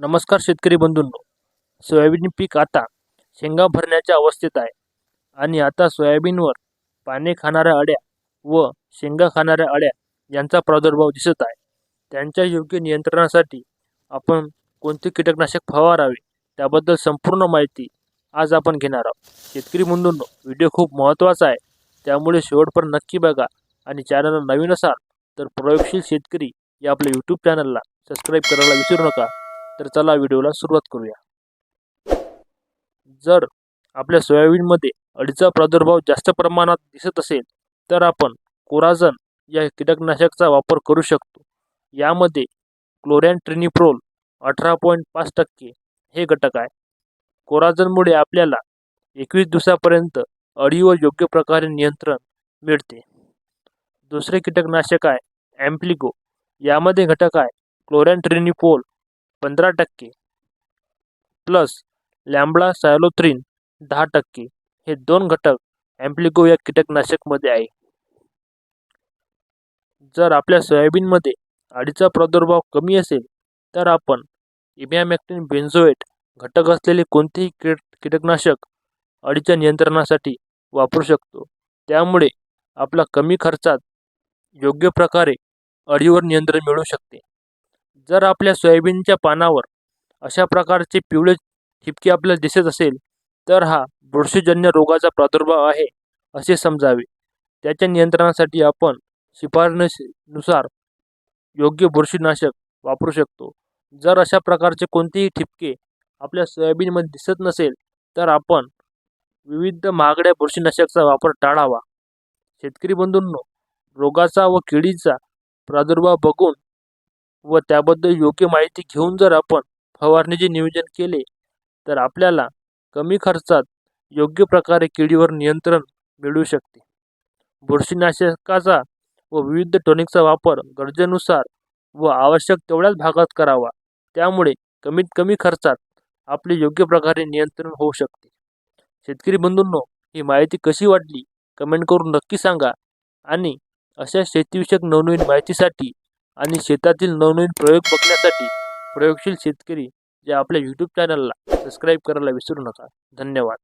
नमस्कार शेतकरी बंधूंनो. सोयाबीन पीक आता शेंगा भरण्याच्या अवस्थेत आहे. आणि आता सोयाबीनवर पाने खाणाऱ्या अळ्या व शेंगा खाणाऱ्या अळ्या यांचा प्रादुर्भाव दिसत आहे. त्यांच्या योग्य नियंत्रणासाठी आपण कोणते कीटकनाशक फवारावे त्याबद्दल संपूर्ण माहिती आज आपण घेणार आहोत. शेतकरी बंधूंनो व्हिडिओ खूप महत्त्वाचा आहे. त्यामुळे शेवटपर्यंत नक्की बघा आणि चॅनलला नवीन असाल तर प्रयोगशील शेतकरी या आपल्या यूट्यूब चॅनलला सबस्क्राईब करायला विसरू नका. तर चला व्हिडिओला सुरुवात करूया. जर आपल्या सोयाबीनमध्ये अळीचा प्रादुर्भाव जास्त प्रमाणात दिसत असेल तर आपण कोराझन या कीटकनाशकचा वापर करू शकतो. यामध्ये क्लोरॅन ट्रिनिप्रोल अठरा पॉईंट पाच टक्के हे घटक आहे. कोराझनमुळे आपल्याला एकवीस दिवसापर्यंत अळीवर योग्य प्रकारे नियंत्रण मिळते. दुसरे कीटकनाशक आहे ॲम्प्लिगो. यामध्ये घटक आहे क्लोरॅन ट्रिनिपोल पंधरा टक्के. प्लस लॅम्बडा सायलोथ्रिन दहा टक्के. हे दोन घटक ॲम्प्लिको या कीटकनाशकमध्ये आहे. जर आपल्या सोयाबीनमध्ये अळीचा प्रादुर्भाव कमी असेल तर आपण इमॅमॅक्टिन बेन्झोएट घटक असलेले कोणतेही कीट कीटकनाशक अळीच्या नियंत्रणासाठी वापरू शकतो. त्यामुळे आपला कमी खर्चात योग्य प्रकारे अळीवर नियंत्रण मिळू शकते. जर आपल्या सोयाबीनच्या पानावर अशा प्रकारचे पिवळे ठिपके आपल्याला दिसत असेल तर हा बुरशीजन्य रोगाचा प्रादुर्भाव आहे असे समजावे. त्याच्या नियंत्रणासाठी आपण शिफारशीनुसार योग्य बुरशीनाशक वापरू शकतो. जर अशा प्रकारचे कोणतेही ठिपके आपल्या सोयाबीनमध्ये दिसत नसेल तर आपण विविध महागड्या बुरशीनाशकचा वापर टाळावा. शेतकरी बंधूंनो रोगाचा व किडीचा प्रादुर्भाव बघून व त्याबद्दल योग्य माहिती घेऊन जर आपण फवारणीचे नियोजन केले तर आपल्याला कमी खर्चात योग्य प्रकारे किडीवर नियंत्रण मिळू शकते. बुरशीनाशकाचा व विविध टॉनिकचा वापर गरजेनुसार व आवश्यक तेवढ्याच भागात करावा. त्यामुळे कमीत कमी खर्चात आपले योग्य प्रकारे नियंत्रण होऊ शकते. शेतकरी बंधूंनो ही माहिती कशी वाटली? कमेंट करून नक्की सांगा. आणि अशा शेतीविषयक नवनवीन माहितीसाठी आणि शेतातील नवनवीन प्रयोग बघण्यासाठी प्रयोगशील शेतकरी जे आपल्या यूट्यूब चॅनलला सबस्क्राईब करायला विसरू नका. धन्यवाद.